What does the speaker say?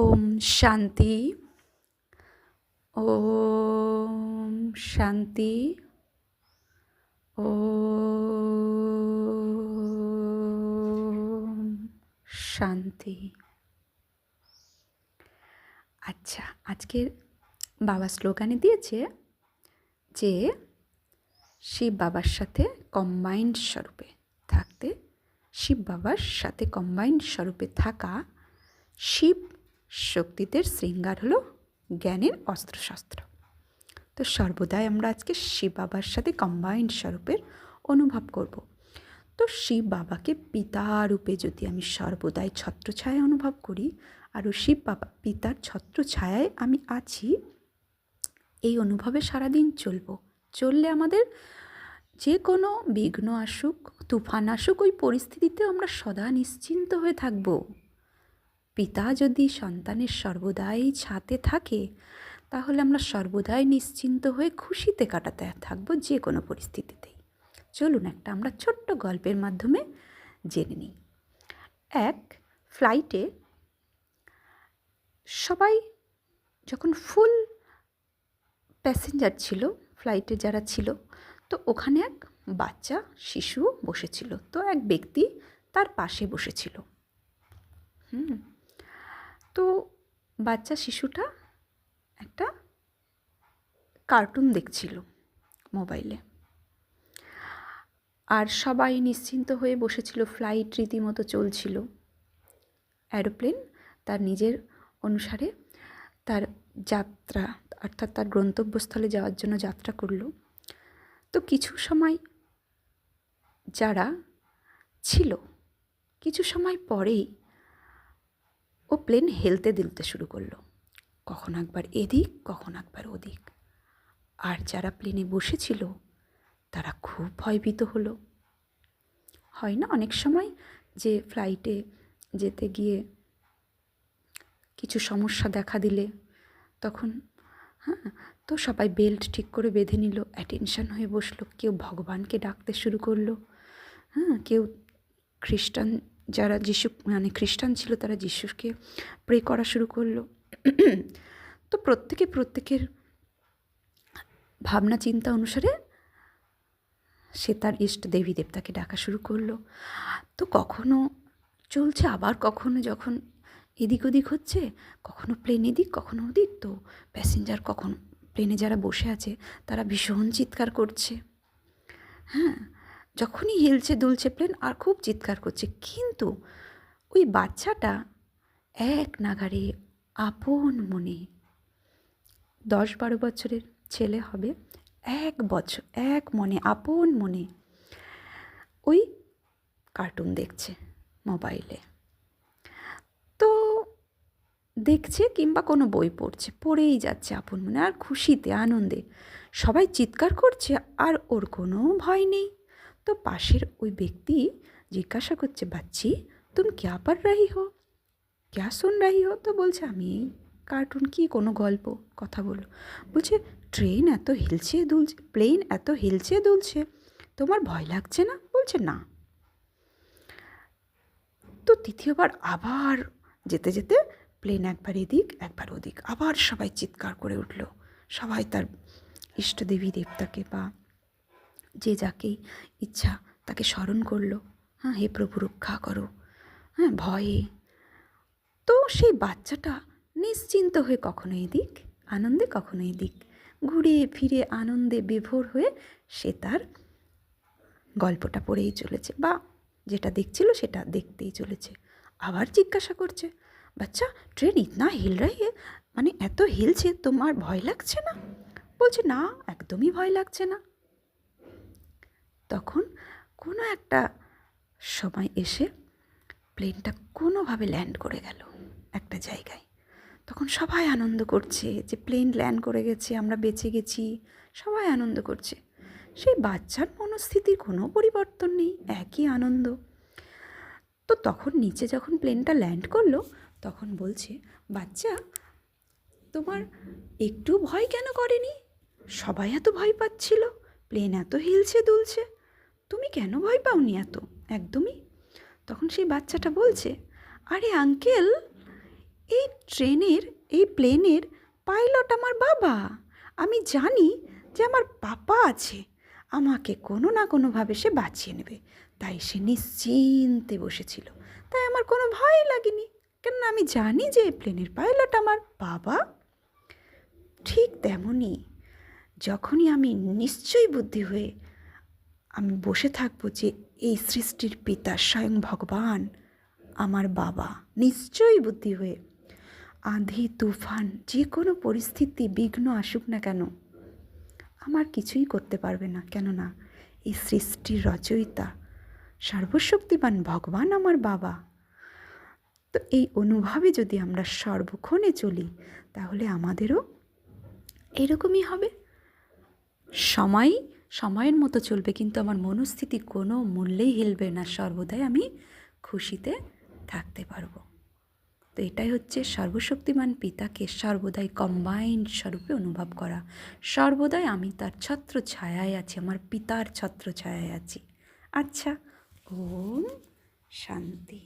ওম শান্তি ওম শান্তি ওম শান্তি। আচ্ছা আজকের বাবা স্লোগানে দিয়েছে যে, শিব বাবার সাথে কম্বাইন্ড স্বরূপে থাকতে, শিব বাবার সাথে কম্বাইন্ড স্বরূপে থাকা শিব শক্তিদের শৃঙ্গার হলো জ্ঞানের অস্ত্রশস্ত্র। তো সর্বদাই আমরা আজকে শিব বাবার সাথে কম্বাইন্ড স্বরূপের অনুভব করব। তো শিব বাবাকে পিতা রূপে যদি আমি সর্বদাই ছত্রছায়া অনুভব করি, আর শিব বাবা পিতার ছত্রছায়ায় আমি আছি, এই অনুভবে সারাদিন চলবো। চললে আমাদের যে কোনো বিঘ্ন আসুক, তুফান আসুক, ওই পরিস্থিতিতে আমরা সদা নিশ্চিন্ত হয়ে থাকব। পিতা যদি সন্তানের সর্বদাই ছাতে থাকে, তাহলে আমরা সর্বদাই নিশ্চিন্ত হয়ে খুশিতে কাটাতে থাকব যে কোনো পরিস্থিতিতেই। চলুন একটা আমরা ছোট্ট গল্পের মাধ্যমে জেনে নিই। এক ফ্লাইটে সবাই যখন ফুল প্যাসেঞ্জার ছিল, ফ্লাইটে যারা ছিল, তো ওখানে এক বাচ্চা, শিশু বসেছিল। তো এক ব্যক্তি তার পাশে বসেছিল। হুম। তো বাচ্চা শিশুটা একটা কার্টুন দেখছিল মোবাইলে আর সবাই নিশ্চিন্ত হয়ে বসেছিল ফ্লাইট রীতিমতো চলছিল। অ্যারোপ্লেন তার নিজের অনুসারে তার যাত্রা, অর্থাৎ তার গন্তব্যস্থলে যাওয়ার জন্য যাত্রা করল। তো কিছু সময় যারা ছিল, কিছু সময় পরেই প্লেন হেলতে দিলতে শুরু করল। কখন একবার এদিক, কখন একবার ওদিক। আর যারা প্লেনে বসেছিল, তারা খুব ভয়ভীত হলো। হয় না অনেক সময় যে ফ্লাইটে যেতে গিয়ে কিছু সমস্যা দেখা দিলে, তখন হ্যাঁ তো সবাই বেল্ট ঠিক করে বেঁধে নিল, অ্যাটেনশন হয়ে বসল, কেউ ভগবানকে ডাকতে শুরু করল হ্যাঁ কেউ খ্রিস্টান যারা যিশু মানে খ্রিস্টান ছিল তারা যিশুকে প্রে করা শুরু করল। তো প্রত্যেকে প্রত্যেকের ভাবনা, চিন্তা অনুসারে সে তার ইষ্ট দেবী দেবতাকে ডাকা শুরু করল। তো কখনো চলছে, আবার কখনো যখন এদিক ওদিক হচ্ছে, কখনো প্লেন এদিক, কখনো ওদিক। তো প্যাসেঞ্জার কখন প্লেনে যারা বসে আছে, তারা ভীষণ চিৎকার করছে। হ্যাঁ যখনই হিলছে দুলছে প্লেন আর খুব চিৎকার করছে, কিন্তু ওই বাচ্চাটা এক নাগারে আপন মনে, দশ বারো বছরের ছেলে হবে, এক বছর এক মনে, আপন মনে ওই কার্টুন দেখছে মোবাইলে। তো দেখছে কিংবা কোনো বই পড়ছে, পড়েই যাচ্ছে আপন মনে, আর খুশিতে, আনন্দে। সবাই চিৎকার করছে, আর ওর কোনো ভয় নেই। তো পাশের ওই ব্যক্তি জিজ্ঞাসা করছে, বাচ্চি, তুমি ক্যা পড় রাহি হো? ক্যা শুন রাহি হো? তো বলছে, আমি কার্টুন কি কোনো গল্প? কথা বলো বলছে ট্রেন এত হিলছে, দুলছে প্লেন এত হিলছে, দুলছে, তোমার ভয় লাগছে না? বলছে, না। তো তৃতীয়বার আবার যেতে যেতে প্লেন একবার এদিক, একবার ওদিক, আবার সবাই চিৎকার করে উঠল। সবাই তার ইষ্টদেবী দেবতাকে বা যে যাকেই ইচ্ছা তাকে স্মরণ করল। হ্যাঁ হে প্রভু, রক্ষা করো। হ্যাঁ ভয়ে। তো সেই বাচ্চাটা নিশ্চিন্ত হয়ে কখনো এদিক, আনন্দে কখনো এদিক, ঘুরে ফিরে আনন্দে বিভোর হয়ে সে তার গল্পটা পড়েই চলেছে বা যেটা দেখছিল সেটা দেখতেই চলেছে। আবার জিজ্ঞাসা করছে, বাচ্চা, ট্রেন ইতনা হিল রাহি মানে এত হিলছে, তোমার ভয় লাগছে না? বলছে, না, একদমই ভয় লাগছে না। তখন কোনো একটা সময় এসে প্লেনটা কোনোভাবে ল্যান্ড করে গেল একটা জায়গায়। তখন সবাই আনন্দ করছে যে প্লেন ল্যান্ড করে গেছে, আমরা বেঁচে গেছি, সবাই আনন্দ করছে। সেই বাচ্চার মনস্থিতির কোনো পরিবর্তন নেই, একই আনন্দ। তো তখন নিচে যখন প্লেনটা ল্যান্ড করল, তখন বলছে, বাচ্চা, তোমার একটু ভয় কেন করেনি? সবাই এত ভয় পাচ্ছিল, প্লেন এত হিলছে দুলছে। তুমি কেন ভয় পাওনি এত? একদমই। তখন সেই বাচ্চাটা বলছে, আরে আঙ্কেল, এই ট্রেনের, এই প্লেনের পাইলট আমার বাবা। আমি জানি যে আমার পাপা আছে। আমাকে কোনো না কোনোভাবে সে বাঁচিয়ে নেবে। তাই সে নিশ্চিন্তে বসেছিল। তাই আমার কোনো ভয় লাগেনি। কেননা আমি জানি যে এই প্লেনের পাইলট আমার বাবা। ঠিক তেমনই। যখনই আমি নিশ্চয়ই বুদ্ধি হয়ে আমি বসে থাকব যে এই সৃষ্টির পিতা স্বয়ং ভগবান, আমার বাবা। নিশ্চয়ই বুদ্ধি হয়ে। আঁধি, তুফান, যে কোনো পরিস্থিতি বিঘ্ন আসুক না কেন, আমার কিছুই করতে পারবে না। কেননা এই সৃষ্টির রচয়িতা সর্বশক্তিমান ভগবান আমার বাবা। তো এই অনুভবে যদি আমরা সর্বক্ষণে চলি, তাহলে আমাদেরও এরকমই হবে। সময় সময়ের মতো চলবে, কিন্তু আমার মনস্থিতি কোনো মূল্যেই হিলবে না। সর্বদাই আমি খুশিতে থাকতে পারব। তো এটাই হচ্ছে সর্বশক্তিমান পিতাকে সর্বদাই কম্বাইন্ড স্বরূপে অনুভব করা। সর্বদাই আমি তার ছত্র ছায়ায় আছি, আমার পিতার ছত্র ছায়ায় আছি। আচ্ছা ওম শান্তি।